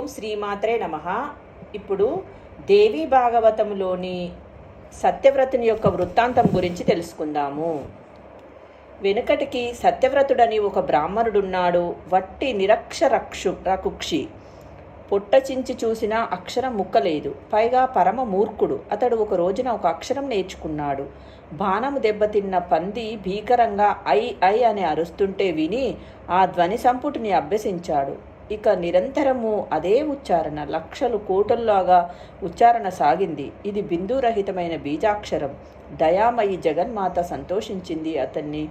ఓం శ్రీమాత్రే నమ. ఇప్పుడు దేవి భాగవతములోని సత్యవ్రతుని యొక్క వృత్తాంతం గురించి తెలుసుకుందాము. వెనుకటికి సత్యవ్రతుడని ఒక బ్రాహ్మణుడున్నాడు వట్టి నిరక్షరక్షు రకుక్షి. పొట్టచించి చూసినా అక్షరం ముక్కలేదు పైగా పరమ మూర్ఖుడు. అతడు ఒక రోజున ఒక అక్షరం నేర్చుకున్నాడు. బాణము దెబ్బతిన్న పంది భీకరంగా ఐ ఐ అని అరుస్తుంటే విని ఆ ధ్వని సంపుటిని అభ్యసించాడు. ఇక నిరంతరము అదే ఉచ్చారణ లక్షలు కోటల్లాగా ఉచ్చారణ సాగింది. ఇది బిందురహితమైన బీజాక్షరం. దయామయి జగన్మాత సంతోషించింది అతన్ని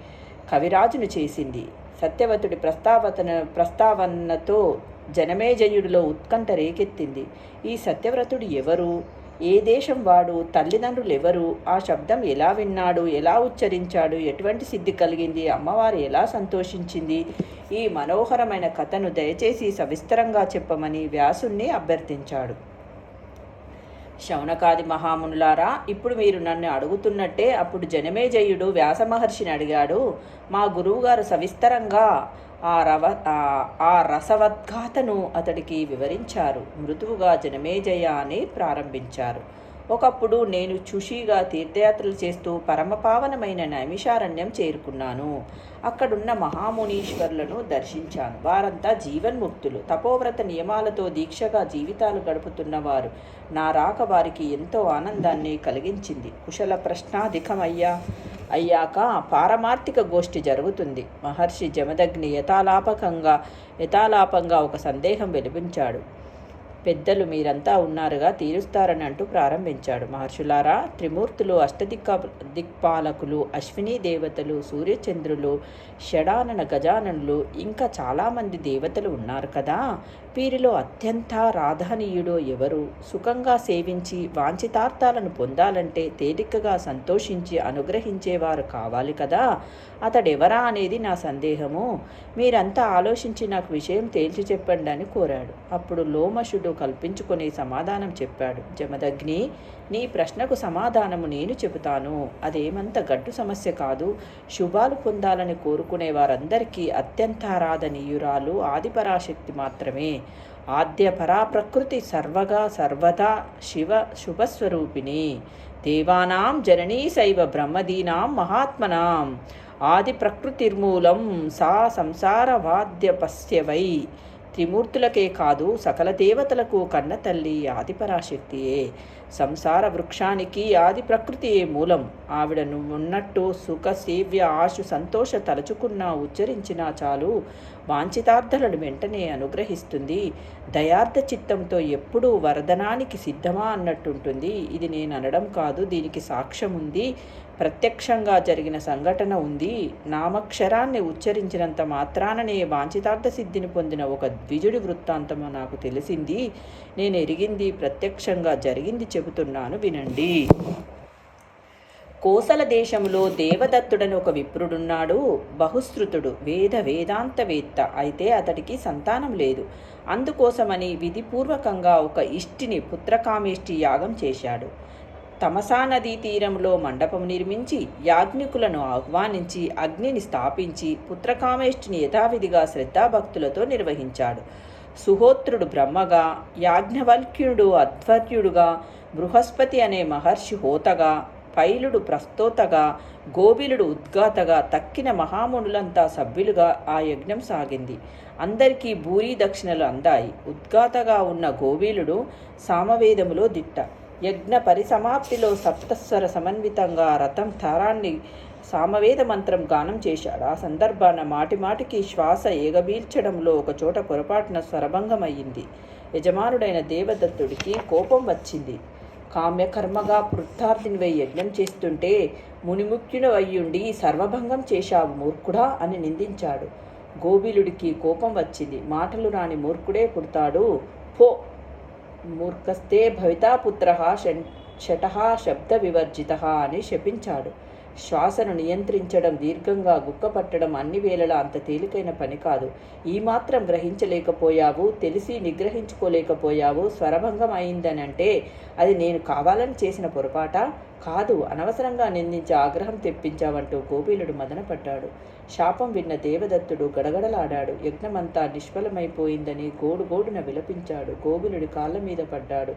కవిరాజును చేసింది. సత్యవతుడి ప్రస్తావతన ప్రస్తావనతో జనమేజయుడిలో ఉత్కంఠ రేకెత్తింది. ఈ సత్యవ్రతుడు ఎవరు? ఏ దేశం వాడు? తల్లిదండ్రులు ఎవరు ఆ శబ్దం ఎలా విన్నాడు? ఎలా ఉచ్చరించాడు? ఎటువంటి సిద్ధి కలిగింది? అమ్మవారు ఎలా సంతోషించింది? ఈ మనోహరమైన కథను దయచేసి సవిస్తరంగా చెప్పమని వ్యాసుణ్ణి అభ్యర్థించాడు. శౌనకాది మహామునులారా ఇప్పుడు మీరు నన్ను అడుగుతున్నట్టే అప్పుడు జనమేజయుడు వ్యాసమహర్షిని అడిగాడు. మా గురువుగారు సవిస్తరంగా ఆ రవ ఆ- రసవద్ఘాతను అతడికి వివరించారు. మృదువుగా జనమేజయ అని ప్రారంభించారు. ఒకప్పుడు నేను చుషిగా తీర్థయాత్రలు చేస్తూ పరమపావనమైన నైమిషారణ్యం చేరుకున్నాను. అక్కడున్న మహామునీశ్వరులను దర్శించాను. వారంతా జీవన్ముక్తులు. తపోవ్రత నియమాలతో దీక్షగా జీవితాలు గడుపుతున్నవారు. నా రాక వారికి ఎంతో ఆనందాన్ని కలిగించింది. కుశల ప్రశ్నాధికమయ్యా! అయ్యాక పారమార్థిక గోష్ఠి జరుగుతుంది. మహర్షి జమదగ్ని యథాలాపకంగా యథాలాపంగా ఒక సందేహం వెలిపించాడు పెద్దలు మీరంతా ఉన్నారుగా తీరుస్తారని అంటూ ప్రారంభించాడు. మహర్షులారా త్రిమూర్తులు అష్టదిక్క దిక్పాలకులు అశ్విని దేవతలు సూర్యచంద్రులు షడానన గజాననులు ఇంకా చాలామంది దేవతలు ఉన్నారు కదా. వీరిలో అత్యంత రాధనీయుడు ఎవరు? సుఖంగా సేవించి వాంఛితార్థాలను పొందాలంటే తేలికగా సంతోషించి అనుగ్రహించేవారు కావాలి కదా. అతడెవరా అనేది నా సందేహము. మీరంతా ఆలోచించి నాకు విషయం తేల్చి చెప్పండి అని కోరాడు. అప్పుడు లోమశుడు కల్పించుకునే సమాధానం చెప్పాడు. జమదగ్ని నీ ప్రశ్నకు సమాధానము నేను చెబుతాను. అదేమంత గడ్డు సమస్య కాదు. శుభాలు పొందాలని కోరుకునే వారందరికీ అత్యంత ఆరాధనీయురాలు ఆదిపరాశక్తి మాత్రమే. ఆద్య పరాప్రకృతి సర్వగా సర్వదా శివ శుభస్వరూపిణి. దేవానాం జననీ శైవ బ్రహ్మదీనాం మహాత్మనాం. ఆది ప్రకృతిర్మూలం సా సంసారవాద్యపస్యవై త్రిమూర్తులకే కాదు సకల దేవతలకు కన్న తల్లి ఆదిపరాశక్తియే సంసార వృక్షానికి ఆది ప్రకృతియే మూలం? ఆవిడను ఉన్నట్టు సుఖ సేవ్య ఆశు సంతోష తలుచుకున్నా ఉచ్చరించినా చాలు. వాంఛితార్థలను వెంటనే అనుగ్రహిస్తుంది. దయార్థ చిత్తంతో ఎప్పుడూ వరదనానికి సిద్ధమా అన్నట్టుంటుంది. ఇది నేను అనడం కాదు దీనికి సాక్ష్యం ఉంది. ప్రత్యక్షంగా జరిగిన సంఘటన ఉంది. నామక్షరాన్ని ఉచ్చరించినంత మాత్రాననే వాంఛితార్థ సిద్ధిని పొందిన ఒక ద్విజుడి వృత్తాంతము నాకు తెలిసింది. నేను ఎరిగింది ప్రత్యక్షంగా జరిగింది చెబుతున్నాను వినండి. కోసల దేశంలో దేవదత్తుడని ఒక విప్రుడున్నాడు బహుశ్రుతుడు వేద వేదాంతవేత్త. అయితే అతడికి సంతానం లేదు. అందుకోసమని విధిపూర్వకంగా ఒక ఇష్టిని పుత్రకామేష్టి యాగం చేశాడు. తమసా నదీ తీరంలో మండపం నిర్మించి యాజ్ఞికులను ఆహ్వానించి అగ్నిని స్థాపించి పుత్రకామేష్టిని యథావిధిగా శ్రద్ధాభక్తులతో నిర్వహించాడు. సుహోత్రుడు బ్రహ్మగా యాజ్ఞవల్క్యుడు అధ్వర్యుడుగా బృహస్పతి అనే మహర్షి హోతగా పైలుడు ప్రస్తోతగా గోబిలుడు ఉద్గాతగా తక్కిన మహామునులంతా సభ్యులుగా ఆ యజ్ఞం సాగింది. అందరికీ భూరి దక్షిణలు అందాయి. ఉద్గాతగా ఉన్న గోబీలుడు సామవేదములో దిట్ట. యజ్ఞ పరిసమాప్తిలో సప్తస్వర సమన్వితంగా రథం తారాన్ని సామవేద మంత్రం గానం చేశాడు. ఆ సందర్భాన మాటిమాటికి శ్వాస ఏగబీల్చడంలో ఒకచోట పొరపాటున స్వరభంగమయ్యింది. యజమానుడైన దేవదత్తుడికి కోపం వచ్చింది. కామ్యకర్మగా పృథార్థినివై యజ్ఞం చేస్తుంటే మునిముఖ్యుడు అయ్యుండి సర్వభంగం చేశావు మూర్ఖుడా అని నిందించాడు. గోబిలుడికి కోపం వచ్చింది. మాటలు రాని మూర్ఖుడే పుడతాడు. పో. మూర్ఖస్తే భవితాపుత్ర షట శబ్ద వివర్జిత అని శపించాడు. శ్వాసను నియంత్రించడం దీర్ఘంగా గుక్కపట్టడం అన్ని వేళలా అంత తేలికైన పని కాదు. ఈ మాత్రం గ్రహించలేకపోయావు తెలిసి నిగ్రహించుకోలేకపోయావు స్వరభంగం అయిందనంటే అది నేను కావాలని చేసిన పొరపాట? కాదు అనవసరంగా నిందించి ఆగ్రహం తెప్పించావంటూ గోపీలుడు మదనపడ్డాడు. శాపం విన్న దేవదత్తుడు గడగడలాడాడు. యజ్ఞమంతా నిష్ఫలమైపోయిందని గోడు గోడున విలపించాడు. గోగులుడి కాళ్ళ మీద పడ్డాడు.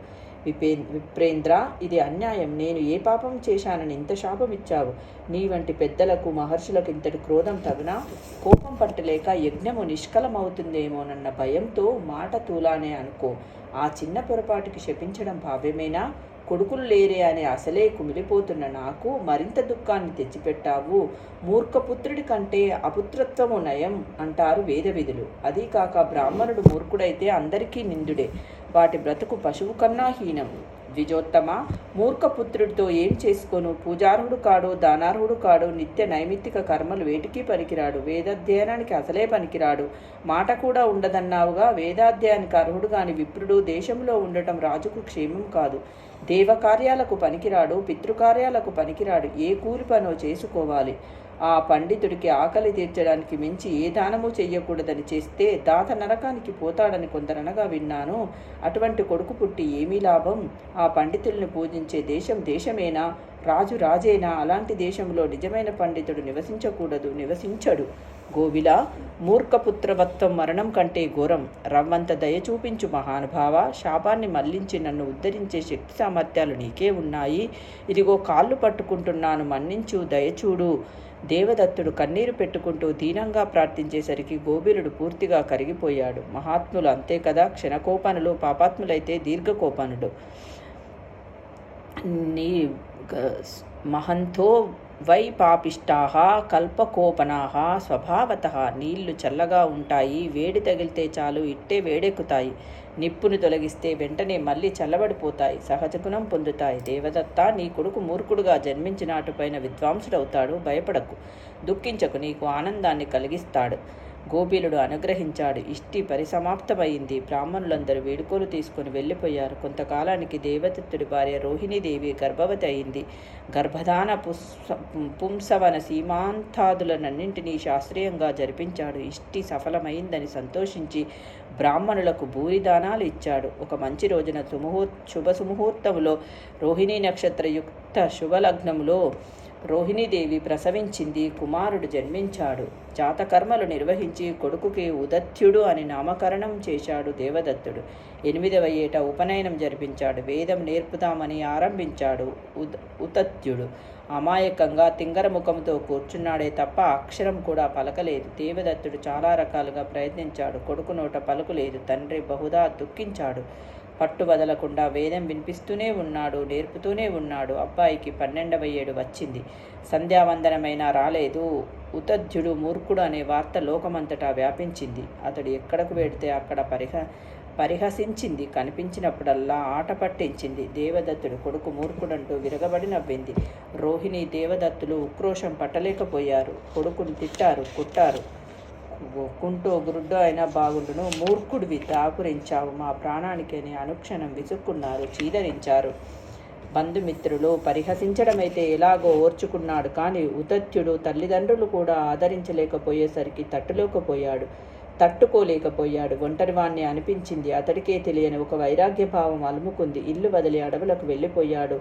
విపే విప్రేంద్ర ఇది అన్యాయం. నేను ఏ పాపం చేశానని ఇంత శాపం ఇచ్చావు నీ వంటి పెద్దలకు మహర్షులకు ఇంతటి క్రోధం తగునా కోపం పట్టలేక యజ్ఞము నిష్కలమవుతుందేమోనన్న భయంతో మాట తూలానే అనుకో. ఆ చిన్న పొరపాటుకి శపించడం భావ్యమేనా? కొడుకులు లేరే అని అసలే కుమిలిపోతున్న నాకు మరింత దుఃఖాన్ని తెచ్చిపెట్టావు. మూర్ఖపుత్రుడి కంటే అపుత్రత్వము నయం అంటారు వేదవిధులు. అదీ కాక బ్రాహ్మణుడు మూర్ఖుడైతే అందరికీ నిందుడే. వాటి బ్రతుకు పశువు కన్నా హీనం. ద్విజోత్తమ మూర్ఖపుత్రుడితో ఏం చేసుకోను? పూజార్హుడు కాడు దానార్హుడు కాడు నిత్య నైమిత్తిక కర్మలు వేటికి పనికిరాడు. వేదాధ్యయనానికి అసలే పనికిరాడు. మాట కూడా ఉండదన్నావుగా. వేదాధ్యయానికి అర్హుడు కాని విప్రుడు దేశంలో ఉండటం రాజుకు క్షేమం కాదు. దేవకార్యాలకు పనికిరాడు పితృకార్యాలకు పనికిరాడు. ఏ కూలి పనో చేసుకోవాలి. ఆ పండితుడికి ఆకలి తీర్చడానికి మించి ఏ దానము చెయ్యకూడదని చేస్తే దాత నరకానికి పోతాడని కొందరనగా విన్నాను. అటువంటి కొడుకు పుట్టి ఏమీ లాభం? ఆ పండితుల్ని పూజించే దేశం దేశమేనా? రాజు రాజేనా? అలాంటి దేశంలో నిజమైన పండితుడు నివసించకూడదు నివసించడు. గోవిల మూర్ఖపుత్రవత్వం మరణం కంటే ఘోరం. రవ్వంత దయ చూపించు మహానుభావ శాపాన్ని మళ్ళించి నన్ను ఉద్ధరించే శక్తి సామర్థ్యాలు నీకే ఉన్నాయి. ఇదిగో కాళ్ళు పట్టుకుంటున్నాను మన్నించు దయచూడు. దేవదత్తుడు కన్నీరు పెట్టుకుంటూ దీనంగా ప్రార్థించేసరికి గోబిలుడు పూర్తిగా కరిగిపోయాడు. మహాత్ములు అంతే కదా? క్షణకోపానులు పాపాత్ములైతే దీర్ఘకోపానుడు నీ మహంతో వై పాపిష్టాహ కల్పకోపనాహ స్వభావత. నీళ్ళు చల్లగా ఉంటాయి వేడి తగిలితే చాలు ఇట్టే వేడెక్కుతాయి. నిప్పును తొలగిస్తే వెంటనే మళ్ళీ చల్లబడిపోతాయి సహజగుణం పొందుతాయి. దేవదత్త నీ కొడుకు మూర్ఖుడుగా జన్మించినాటుపైన విద్వాంసుడవుతాడు భయపడకు. దుఃఖించకు నీకు ఆనందాన్ని కలిగిస్తాడు. గోపీలుడు అనుగ్రహించాడు. ఇష్టి పరిసమాప్తమైంది. బ్రాహ్మణులందరూ వేడుకోలు తీసుకుని వెళ్ళిపోయారు. కొంతకాలానికి దేవదత్తుడి భార్య రోహిణీదేవి గర్భవతి అయింది. గర్భధాన పుంసవన సీమాంతాదులనన్నింటినీ శాస్త్రీయంగా జరిపించాడు. ఇష్టి సఫలమైందని సంతోషించి బ్రాహ్మణులకు భూరిదానాలు ఇచ్చాడు. ఒక మంచి రోజున సుముహూర్ శుభ సుముహూర్తంలో రోహిణీ నక్షత్రయుక్త శుభలగ్నంలో రోహిణీదేవి ప్రసవించింది కుమారుడు జన్మించాడు. జాతకర్మలు నిర్వహించి కొడుకుకి ఉదత్యుడు అని నామకరణం చేశాడు దేవదత్తుడు. ఎనిమిదవ ఏట ఉపనయనం జరిపించాడు. వేదం నేర్పుదామని ఆరంభించాడు ఉద ఉతత్యుడు. అమాయకంగా తింగర ముఖంతో కూర్చున్నాడే తప్ప అక్షరం కూడా పలకలేదు. దేవదత్తుడు చాలా రకాలుగా ప్రయత్నించాడు. కొడుకు నోట పలుకులేదు తండ్రి బహుదా దుఃఖించాడు. పట్టు వదలకుండా వేదం వినిపిస్తూనే ఉన్నాడు నేర్పుతూనే ఉన్నాడు. అబ్బాయికి పన్నెండవ ఏడు వచ్చింది. సంధ్యావందనమైనా రాలేదు. ఉతధ్యుడు మూర్ఖుడు అనే వార్త లోకమంతటా వ్యాపించింది. అతడు ఎక్కడకు వెడితే అక్కడ పరిహ పరిహసించింది. కనిపించినప్పుడల్లా ఆట పట్టించింది. దేవదత్తుడు కొడుకు మూర్ఖుడంటూ విరగబడి నవ్వింది. రోహిణి దేవదత్తులు ఉక్రోషం పట్టలేకపోయారు. కొడుకును తిట్టారు కుట్టారు. ఒక్కుంటూ గురుడ్డో అయినా బాగుండును. మూర్ఖుడివి దాపురించావు మా ప్రాణానికని అనుక్షణం విసుక్కున్నారు. చీదరించారు. బంధుమిత్రులు పరిహసించడమైతే ఎలాగో ఓర్చుకున్నాడు. కానీ ఉతత్యుడు తల్లిదండ్రులు కూడా ఆదరించలేకపోయేసరికి తట్టులేకపోయాడు. తట్టుకోలేకపోయాడు. ఒంటరివాణ్ణి అనిపించింది. అతడికే తెలియని ఒక వైరాగ్య భావం అలుముకుంది. ఇల్లు వదిలి అడవులకు వెళ్ళిపోయాడు.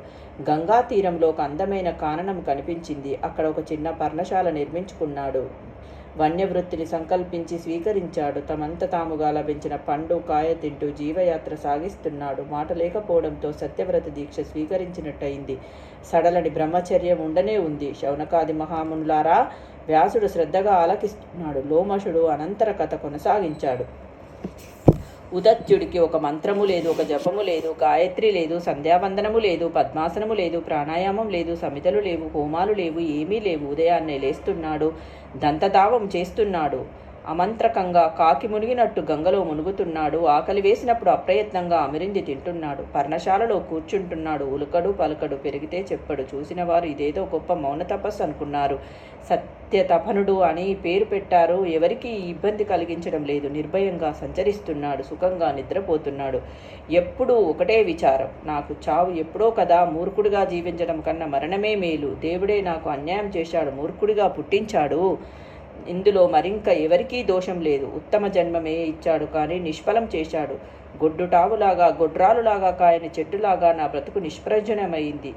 గంగా తీరంలో ఒక అందమైన కాననం కనిపించింది. అక్కడ ఒక చిన్న పర్ణశాల నిర్మించుకున్నాడు. వన్యవృత్తిని సంకల్పించి స్వీకరించాడు. తమంత తాముగా లభించిన పండు కాయ తింటూ జీవయాత్ర సాగిస్తున్నాడు. మాట లేకపోవడంతో సత్యవ్రత దీక్ష స్వీకరించినట్టయింది. సడలని బ్రహ్మచర్యం ఉండనే ఉంది. శౌనకాది మహామునులారా వ్యాసుడు శ్రద్ధగా ఆలకిస్తున్నాడు. లోమషుడు అనంతర కథ కొనసాగించాడు. ఉదత్యుడికి ఒక మంత్రము లేదు ఒక జపము లేదు గాయత్రి లేదు సంధ్యావందనము లేదు పద్మాసనము లేదు ప్రాణాయామం లేదు సమితలు లేవు హోమాలు లేవు ఏమీ లేవు. ఉదయాన్నే లేస్తున్నాడు దంతదావం చేస్తున్నాడు. అమంత్రకంగా కాకి మునిగినట్టు గంగలో మునుగుతున్నాడు. ఆకలి వేసినప్పుడు అప్రయత్నంగా అమిరింది తింటున్నాడు. పర్ణశాలలో కూర్చుంటున్నాడు. ఉలుకడు పలుకడు పెరిగితే చెప్పడు. చూసిన వారు ఇదేదో గొప్ప మౌన తపస్సు అనుకున్నారు. సత్యతపనుడు అని పేరు పెట్టారు. ఎవరికీ ఇబ్బంది కలిగించడం లేదు. నిర్భయంగా సంచరిస్తున్నాడు. సుఖంగా నిద్రపోతున్నాడు. ఎప్పుడూ ఒకటే విచారం. నాకు చావు ఎప్పుడో కదా. మూర్ఖుడిగా జీవించడం కన్నా మరణమే మేలు. దేవుడే నాకు అన్యాయం చేశాడు. మూర్ఖుడిగా పుట్టించాడు. ఇందులో మరింక ఎవరికీ దోషం లేదు. ఉత్తమ జన్మమే ఇచ్చాడు కానీ నిష్ఫలం చేశాడు. గొడ్డుటావులాగా గొడ్రాలులాగా కాయని చెట్టులాగా నా బ్రతుకు నిష్ప్రయోజనమైంది.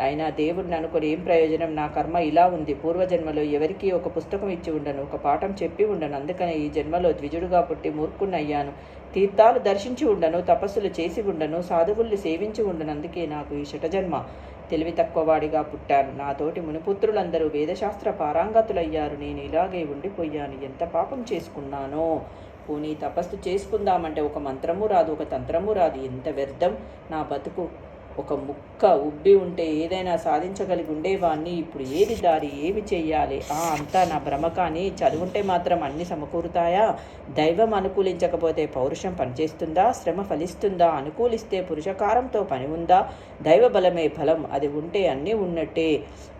అయినా దేవుడిని అనుకుని ఏం ప్రయోజనం? నా కర్మ ఇలా ఉంది. పూర్వజన్మలో ఎవరికీ ఒక పుస్తకం ఇచ్చి ఉండను ఒక పాఠం చెప్పి ఉండను. అందుకనే ఈ జన్మలో ద్విజుడుగా పుట్టి మూర్ఖున్నయ్యాను తీర్థాలు దర్శించి ఉండను తపస్సులు చేసి ఉండను సాధువుల్ని సేవించి ఉండను. అందుకే నాకు ఈ షటజన్మ. తెలివి తక్కువవాడిగా పుట్టాను. నాతోటి మునిపుత్రులందరూ వేదశాస్త్ర పారాంగతులయ్యారు. నేను ఇలాగే ఉండిపోయాను. ఎంత పాపం చేసుకున్నానో? పోనీ తపస్సు చేసుకుందామంటే ఒక మంత్రము రాదు ఒక తంత్రము రాదు. ఎంత వ్యర్థం నా బతుకు. ఒక ముక్క ఉబ్బి ఉంటే ఏదైనా సాధించగలిగి ఉండేవాణ్ణి. ఇప్పుడు ఏది దారి ఏమి చెయ్యాలి? ఆ అంతా నా భ్రమ. కానీ చదువుంటే మాత్రం అన్ని సమకూరుతాయా? దైవం అనుకూలించకపోతే పౌరుషం పనిచేస్తుందా? శ్రమ ఫలిస్తుందా? అనుకూలిస్తే పురుషకారంతో పని ఉందా? దైవ బలమే ఫలం అది ఉంటే అన్నీ ఉన్నట్టే.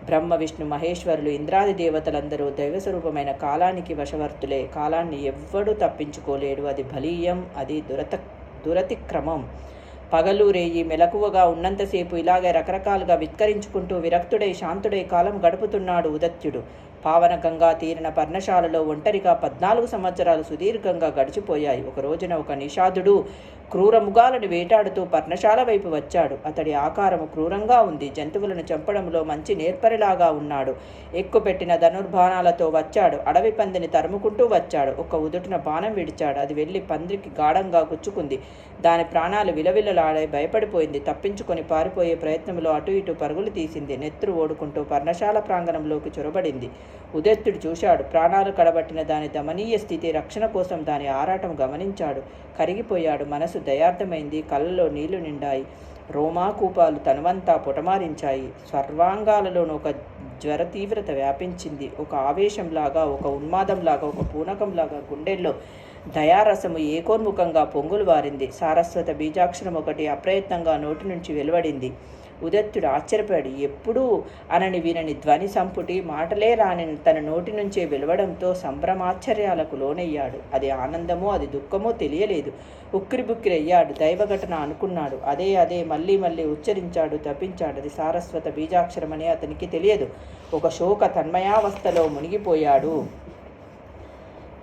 బ్రహ్మ విష్ణు మహేశ్వరులు ఇంద్రాది దేవతలందరూ దైవస్వరూపమైన కాలానికి వశవర్తులే. కాలాన్ని ఎవ్వడూ తప్పించుకోలేడు. అది బలీయం అది దురత దురతిక్రమం. పగలు రేయి మెలకువగా ఉన్నంతసేపు ఇలాగే రకరకాలుగా విత్కరించుకుంటూ విరక్తుడై శాంతుడై కాలం గడుపుతున్నాడు ఉదత్యుడు. పావన గంగా తీరిన పర్ణశాలలో ఒంటరిగా పద్నాలుగు సంవత్సరాలు సుదీర్ఘంగా గడిచిపోయాయి. ఒక రోజున ఒక నిషాదుడు క్రూరముగాలను వేటాడుతూ పర్ణశాల వైపు వచ్చాడు. అతడి ఆకారము క్రూరంగా ఉంది. జంతువులను చంపడంలో మంచి నేర్పరిలాగా ఉన్నాడు. ఎక్కుపెట్టిన ధనుర్బాణాలతో వచ్చాడు. అడవి పందిని తరుముకుంటూ వచ్చాడు. ఒక ఉదుటిన బాణం విడిచాడు. అది వెళ్ళి పందిరికి గాఢంగా గుచ్చుకుంది. దాని ప్రాణాలు విలవిలలాడే భయపడిపోయింది. తప్పించుకొని పారిపోయే ప్రయత్నంలో అటు ఇటు పరుగులు తీసింది. నెత్తురు ఓడుకుంటూ పర్ణశాల ప్రాంగణంలోకి చొరబడింది. ఉదెత్తుడు చూశాడు. ప్రాణాలు కడబట్టిన దాని దమనీయ స్థితి రక్షణ కోసం దాని ఆరాటం గమనించాడు. కరిగిపోయాడు. మనసు దయార్థమైంది. కళ్ళలో నీళ్ళు నిండాయి. రోమాకూపాలు తనువంతా పుటమారించాయి. సర్వాంగాలలోనూ ఒక జ్వర తీవ్రత వ్యాపించింది. ఒక ఆవేశంలాగా ఒక ఉన్మాదంలాగా ఒక పూనకంలాగా గుండెల్లో దయారసము ఏకోన్ముఖంగా పొంగులు వారింది. సారస్వత బీజాక్షరం ఒకటి అప్రయత్నంగా నోటి నుంచి వెలువడింది. ఉదత్తుడు ఆశ్చర్యపడి ఎప్పుడూ అనని వినని ధ్వని సంపుటి మాటలే రాని తన నోటి నుంచే వెలువడంతో సంభ్రమాశ్చర్యాలకు లోనయ్యాడు. అది ఆనందమో అది దుఃఖమో తెలియలేదు. ఉక్కిరిబుక్కిరి అయ్యాడు దైవఘటన అనుకున్నాడు. అదే అదే మళ్ళీ మళ్ళీ ఉచ్చరించాడు తప్పించాడు అది సారస్వత బీజాక్షరమని అతనికి తెలియదు. ఒక శోక తన్మయావస్థలో మునిగిపోయాడు.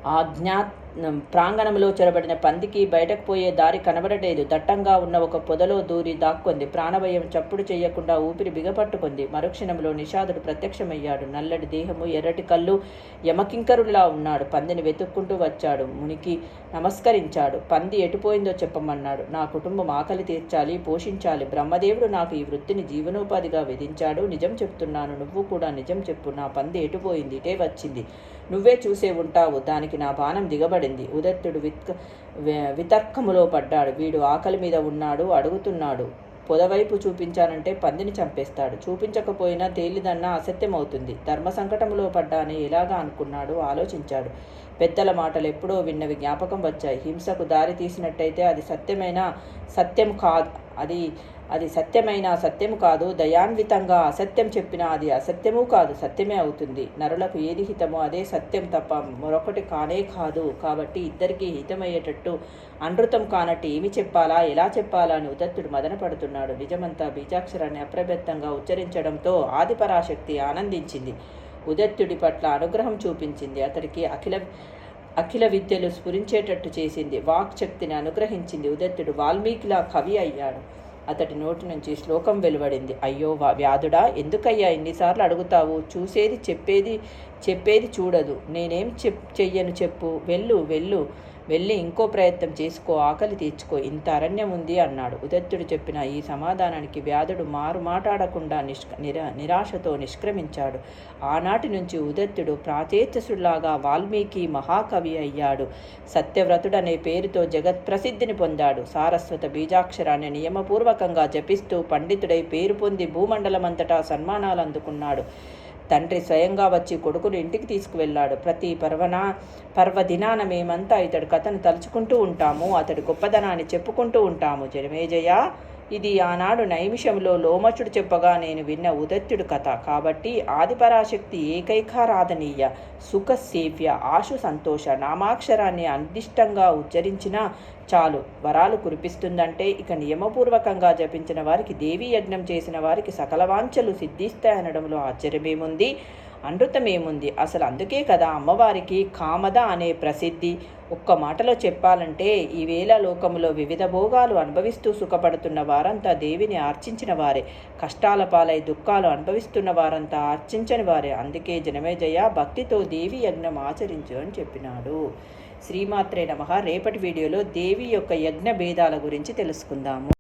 ఆజ్ఞా ప్రాంగణంలో చొరబడిన పందికి బయటకు పోయే దారి కనబడలేదు. దట్టంగా ఉన్న ఒక పొదలో దూరి దాక్కుంది. ప్రాణభయం చప్పుడు చేయకుండా ఊపిరి బిగపట్టుకుంది. మరుక్షణంలో నిషాదుడు ప్రత్యక్షమయ్యాడు. నల్లటి దేహము ఎర్రటి కళ్ళు యమకింకరులా ఉన్నాడు. పందిని వెతుక్కుంటూ వచ్చాడు. మునికి నమస్కరించాడు. పంది ఎటుపోయిందో చెప్పమన్నాడు. నా కుటుంబం ఆకలి తీర్చాలి పోషించాలి. బ్రహ్మదేవుడు నాకు ఈ వృత్తిని జీవనోపాధిగా విధించాడు. నిజం చెప్తున్నాను. నువ్వు కూడా నిజం చెప్పు. నా పంది ఎటుపోయింది ఇటే వచ్చింది. నువ్వే చూసే ఉంటావు. దానికి నా బాణం దిగబడింది. ఉదత్తుడు విత్ వితర్కములో పడ్డాడు. వీడు ఆకలి మీద ఉన్నాడు అడుగుతున్నాడు. పొదవైపు చూపించానంటే పందిని చంపేస్తాడు. చూపించకపోయినా తేలిదన్నా అసత్యమవుతుంది. ధర్మ సంకటంలో పడ్డానే ఎలాగా అనుకున్నాడు ఆలోచించాడు. పెద్దల మాటలు ఎప్పుడో విన్నవి జ్ఞాపకం వచ్చాయి. హింసకు దారి తీసినట్టయితే అది సత్యమైన? సత్యం కాదు అది అది సత్యమైన సత్యము కాదు దయాన్వితంగా అసత్యం చెప్పినా అది అసత్యము కాదు సత్యమే అవుతుంది. నరులకు ఏది హితమో అదే సత్యం తప్ప మరొకటి కానే కాదు. కాబట్టి ఇద్దరికీ హితమయ్యేటట్టు అనృతం కానట్టు ఏమి చెప్పాలా ఎలా చెప్పాలా అని ఉదత్తుడు మదనపడుతున్నాడు. నిజమంతా బీజాక్షరాన్ని అప్రభత్తంగా ఉచ్చరించడంతో ఆదిపరాశక్తి ఆనందించింది. ఉదత్తుడి పట్ల అనుగ్రహం చూపించింది. అతడికి అఖిల అఖిల విద్యలు స్ఫురించేటట్టు చేసింది. వాక్శక్తిని అనుగ్రహించింది ఉదత్తుడు. వాల్మీకిలా కవి అయ్యాడు. అతడి నోటి నుంచి శ్లోకం వెలువడింది. అయ్యో వ్యాధుడా ఎందుకయ్యా ఎన్నిసార్లు అడుగుతావు? చూసేది చెప్పేది చెప్పేది చూడదు. నేనేం చెప్ చెయ్యను చెప్పు? వెళ్ళు వెళ్ళు. వెళ్ళి ఇంకో ప్రయత్నం చేసుకో ఆకలి తీర్చుకో ఇంత అరణ్యం ఉంది అన్నాడు. ఉదత్తుడు చెప్పిన ఈ సమాధానానికి వ్యాధుడు మారు మాట్లాడకుండా నిష్క నిరా నిరాశతో నిష్క్రమించాడు. ఆనాటి నుంచి ఉదత్తుడు ప్రాచేతసుడిలాగా వాల్మీకి మహాకవి అయ్యాడు. సత్యవ్రతుడనే పేరుతో జగత్ ప్రసిద్ధిని పొందాడు. సారస్వత బీజాక్షరాన్ని నియమపూర్వకంగా జపిస్తూ పండితుడై పేరు పొంది భూమండలమంతటా సన్మానాలు అందుకున్నాడు తండ్రి స్వయంగా వచ్చి కొడుకును ఇంటికి తీసుకువెళ్ళాడు. ప్రతి పర్వనా పర్వదినాన మేమంతా ఇతడు కథను తలుచుకుంటూ ఉంటాము అతడి గొప్పదనాన్ని చెప్పుకుంటూ ఉంటాము. జనమేజయ ఇది ఆనాడు నైమిషంలో లోమచుడు చెప్పగా నేను విన్న ఉదత్యుడు కథ. కాబట్టి ఆదిపరాశక్తి ఏకైకారాధనీయ సుఖ సేవ్య ఆశు సంతోష నామాక్షరాన్ని అనిష్టంగా ఉచ్చరించినా చాలు. వరాలు కురిపిస్తుందంటే ఇక నియమపూర్వకంగా జపించిన వారికి దేవీ యజ్ఞం చేసిన వారికి సకల వాంఛలు సిద్ధిస్తాయనడంలో ఆశ్చర్యమేముంది? అనృతమేముంది? అసలు అందుకే కదా అమ్మవారికి కామద అనే ప్రసిద్ధి. ఒక్క మాటలో చెప్పాలంటే ఈవేళ లోకములో వివిధ భోగాలు అనుభవిస్తూ సుఖపడుతున్న వారంతా దేవిని ఆర్చించిన వారే. కష్టాల పాలై దుఃఖాలు అనుభవిస్తున్న వారంతా ఆర్చించని వారే. అందుకే జనమేజయ భక్తితో దేవి యజ్ఞం ఆచరించు అని చెప్పినాడు. శ్రీమాత్రే నమ. రేపటి వీడియోలో దేవి యొక్క యజ్ఞ భేదాల గురించి తెలుసుకుందాము.